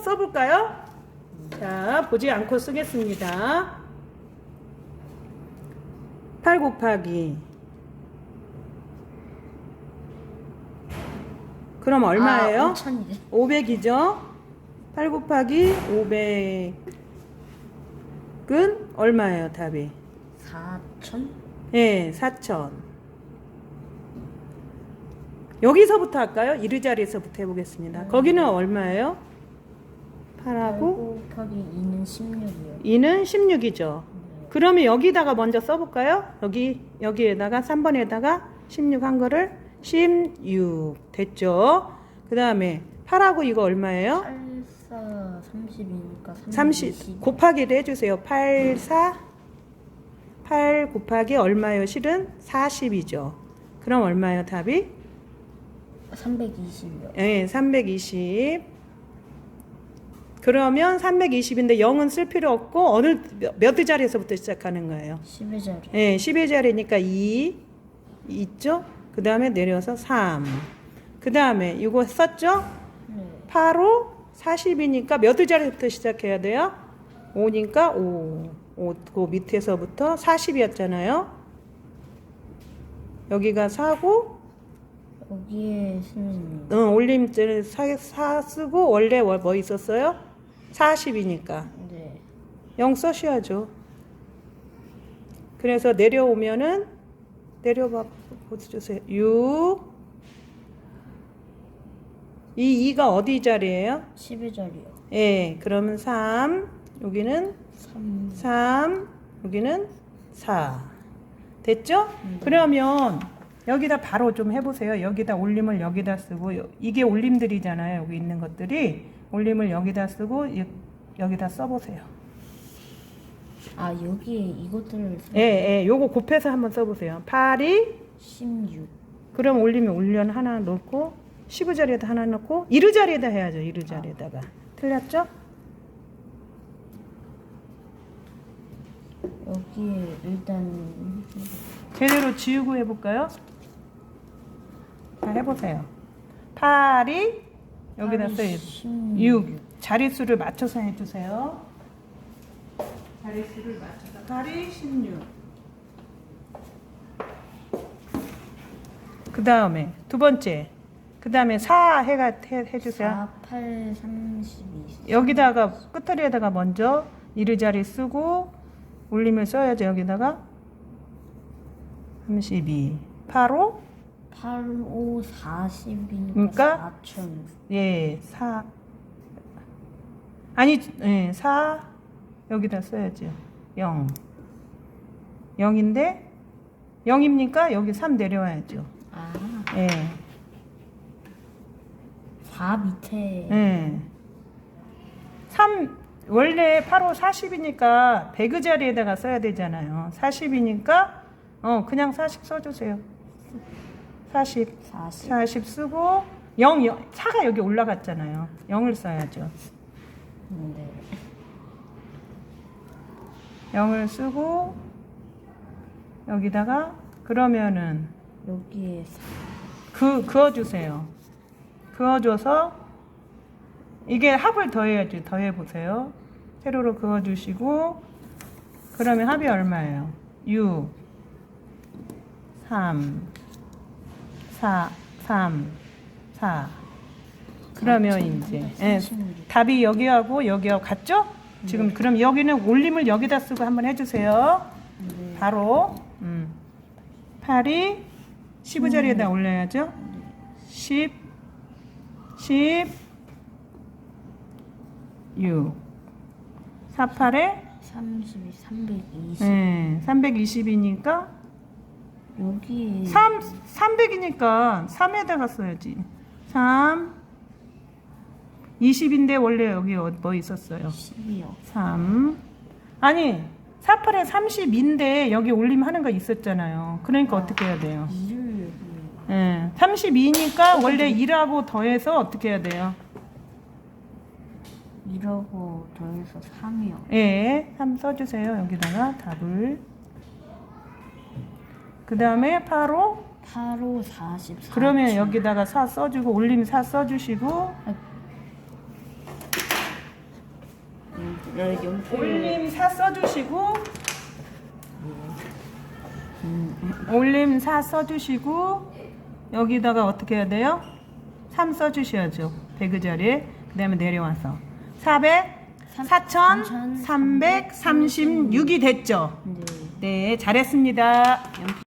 써볼까요? 자, 보지 않고 쓰겠습니다. 8 곱하기. 그럼 얼마예요? 아, 5천이래. 500이죠? 8 곱하기 500은 얼마예요, 답이? 4천? 예, 4천. 여기서부터 할까요? 이르 자리에서부터 해보겠습니다. 거기는 얼마예요? 8하고 곱하기 2는 16이요. 2는 16이죠. 그러면 여기다가 먼저 써볼까요? 여기, 여기에다가 3번에다가 16 한 거를 16 됐죠? 그 다음에 8하고 이거 얼마예요? 8, 4, 30이니까 30 곱하기를 해주세요. 8, 4, 8 곱하기 얼마예요? 실은 40이죠. 그럼 얼마예요? 답이? 320이요. 예, 320. 그러면 320인데 0은 쓸 필요 없고 어느 몇, 몇 자리에서부터 시작하는 거예요? 10의 자리. 예, 10의 자리니까 2 있죠? 그 다음에 내려서 3. 그 다음에 이거 썼죠? 네. 8호 40이니까 몇 자리부터 시작해야 돼요? 5니까 5. 5, 그 밑에서부터 40이었잖아요. 여기가 4고, 여기에 쓰는 응, 올림자를 4, 4 쓰고, 원래 뭐- 뭐 있었어요? 40이니까. 네. 0 써셔야죠. 그래서 내려오면은, 내려봐, 보여주세요. 6. 이 2가 어디 자리예요? 10의 자리요. 예, 그러면 3, 여기는 3. 3, 여기는 4. 됐죠? 네. 그러면 여기다 바로 좀 해보세요. 여기다 올림을 여기다 쓰고, 여- 이게 올림들이잖아요. 여기 있는 것들이. 올림을 여기다 쓰고, 여- 여기다 써보세요. 아, 여기에 이것들을 써- 예, 예, 요거 곱해서 한번 써보세요. 8이, 16. 그럼 올리면 올련 하나 넣고, 15 자리에다 하나 넣고, 이르 자리에다 해야죠. 이르 자리에다가. 틀렸죠? 여기에 일단 제대로 지우고 해볼까요? 자, 해보세요. 8이 여기다 써요. 16. 6. 자릿수를 맞춰서 해주세요. 자릿수를 맞춰서 8이 16. 그 다음에 두 번째. 그 다음에 4 해가 해, 해주세요. 4, 8, 32. 여기다가 끝자리에다가 먼저 이르 자리 쓰고 올림을 써야죠. 여기다가 32. 8호 8, 5, 40이니까 그러니까 4천. 예, 4. 아니, 예, 4 여기다 써야죠. 0. 0인데 0입니까? 여기 3 내려와야죠. 아, 예. 4 밑에 예. 3 원래 8호 40이니까 100의 자리에다가 써야 되잖아요. 40이니까 어, 그냥 40 써 주세요. 40. 40. 40 쓰고 0, 0 4가 여기 올라갔잖아요. 0을 써야죠. 네. 0을 쓰고 여기다가 그러면은 여기에 그 그어 주세요. 그어 줘서 이게 합을 더해야지. 더해 보세요. 세로로 그어 주시고 그러면 합이 얼마예요? 6 3 4 3 4 그러면 이제 예, 46. 답이 여기하고 여기하고 같죠? 지금 그럼 여기는 올림을 여기다 쓰고 한번 해주세요. 네. 바로 음. 8이 15 자리에다 올려야죠. 10 10 6 48에 32, 320. 네, 320이니까 여기에 3 300이니까 3에다가 써야지. 3 20인데 원래 여기 어- 뭐 있었어요? 10이요. 3 아니 48에 30인데 여기 올림 하는 거 있었잖아요. 그러니까 어떻게 해야 돼요? 2를 예, 32니까 원래 1하고 더해서 어떻게 해야 돼요? 2라고 더해서 3이요. 예, 3 써주세요. 여기다가 답을. 그 다음에 8호. 8, 5, 44. 그러면 여기다가 4 써주고, 올림 4 써주시고, 아, 네, 연필. 올림 4 써주시고 올림 4 써주시고 여기다가 어떻게 해야 돼요? 3 써주셔야죠. 배그 자리에 그 다음에 내려와서 400 4,336이 됐죠? 네. 네, 잘했습니다. 연필.